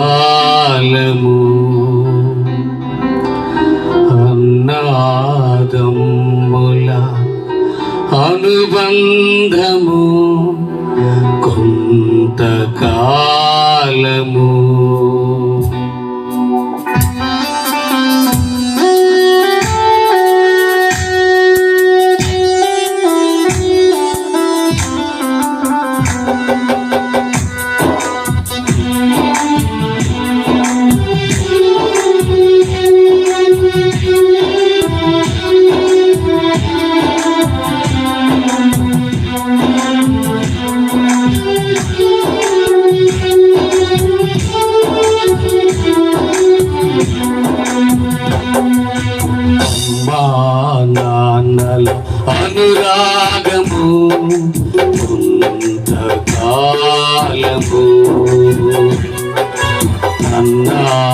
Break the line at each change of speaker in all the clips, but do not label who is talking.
కొంతకాలము అన్నాదమ్ముల అనుబంధము కొంతకాలము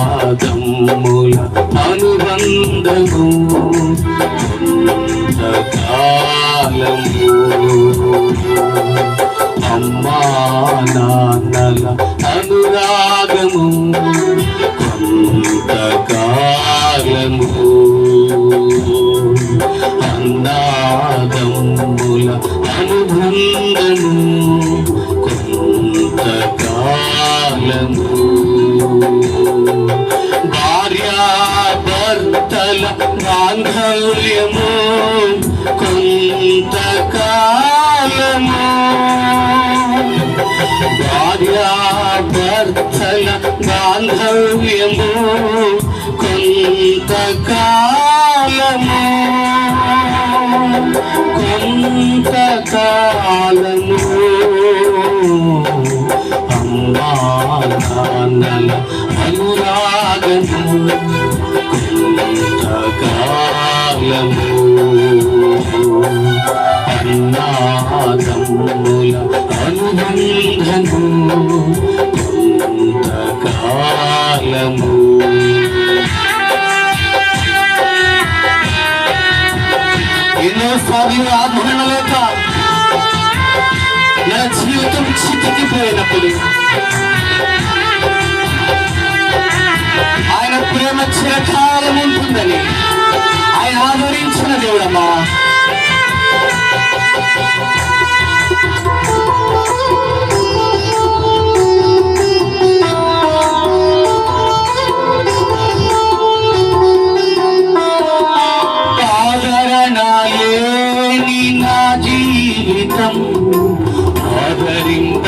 పాదముల అనుబంధము కొంతకాలము అమ్మా నాన్నల అనురాగము కొంతకాలము అన్నాదముల అనుబంధము కొంతకాలము గాంధర్యము కొంతకాలము. భార్యాభర్తల గాంధర్యము కొంతకాలము. కొంతకాలము. అమ్మా నాన్నల అనురాగము. కొంతకాలము అన్నాదమ్ముల అనుబంధము కొంతకాలము ఎన్నోసార్లు ఆభరణ లేక నా జీవితం చితికిపోయినప్పుడు చిరకాలం ఆయన ఆదరించిన దేవుడమ్మా.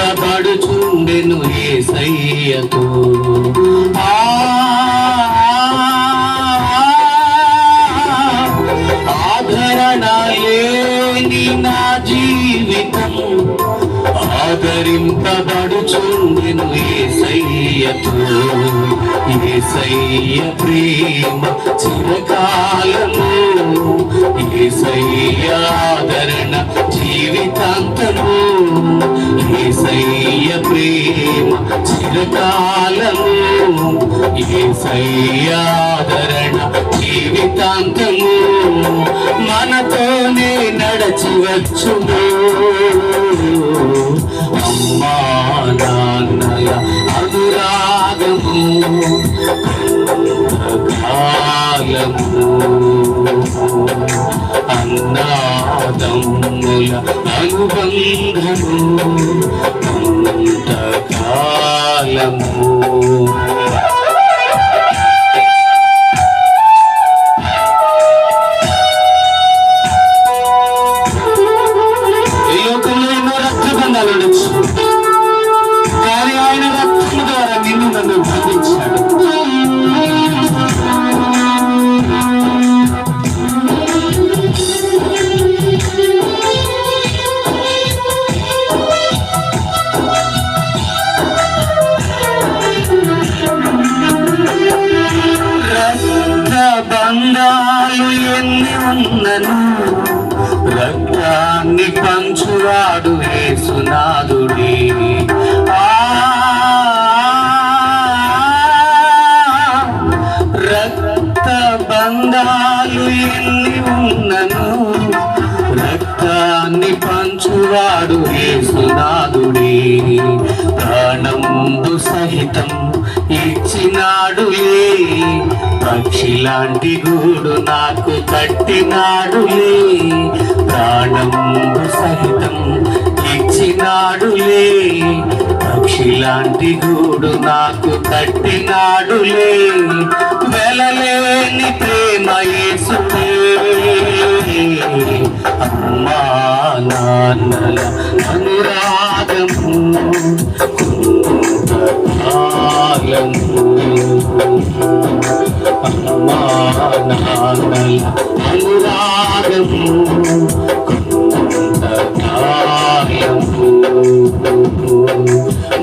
ఆదరింపబడుచుండెను ఏ ఆ ఆదరింపబడుచుండెను ఏసయ్యతో ఏసయ్య ప్రేమ చిరకాలము. ఏసయ్య ఆదరణ జీవితాంతము. ఏసయ్య ప్రేమ చిరకాలము. ఏసయ్య ఆదరణ జీవితాంతము. మనతోనే నడచి వచ్చుము. అమ్మా నాన్నల అనురాగము కాలము అన్నాదమ్ముల అనుబంధము కాలము బంధాలు ఎన్ని ఉన్నను? రక్తాన్ని పంచువాడు వేసునాథుడే ఎన్ని పంచువాడు యేసునాథుడే. ప్రాణముందు సహితం ఇచ్చినాడులే పక్షి లాంటి గూడు నాకు కట్టినాడులే ప్రాణముందు సహితం ఇచ్చినాడులే పక్షి లాంటి గూడు నాకు కట్టినాడులే వెలలేని ప్రేమ యేసునే అమ్మా నాన్నల అనురాగము కొంతకాలము అమ్మా నాన్నల అనురాగము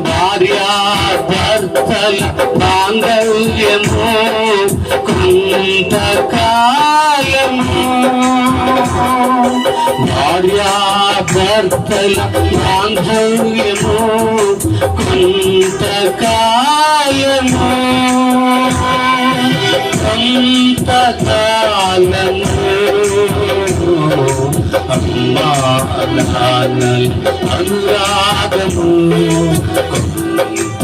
భార్య భర్తల బాంధవ్యము కొంతకాలము భార్యాభర్తల బాంధవ్యము కొంతకాలము కొంతకాలము అమ్మా నాన్నల అనురాగము కొంతకాలము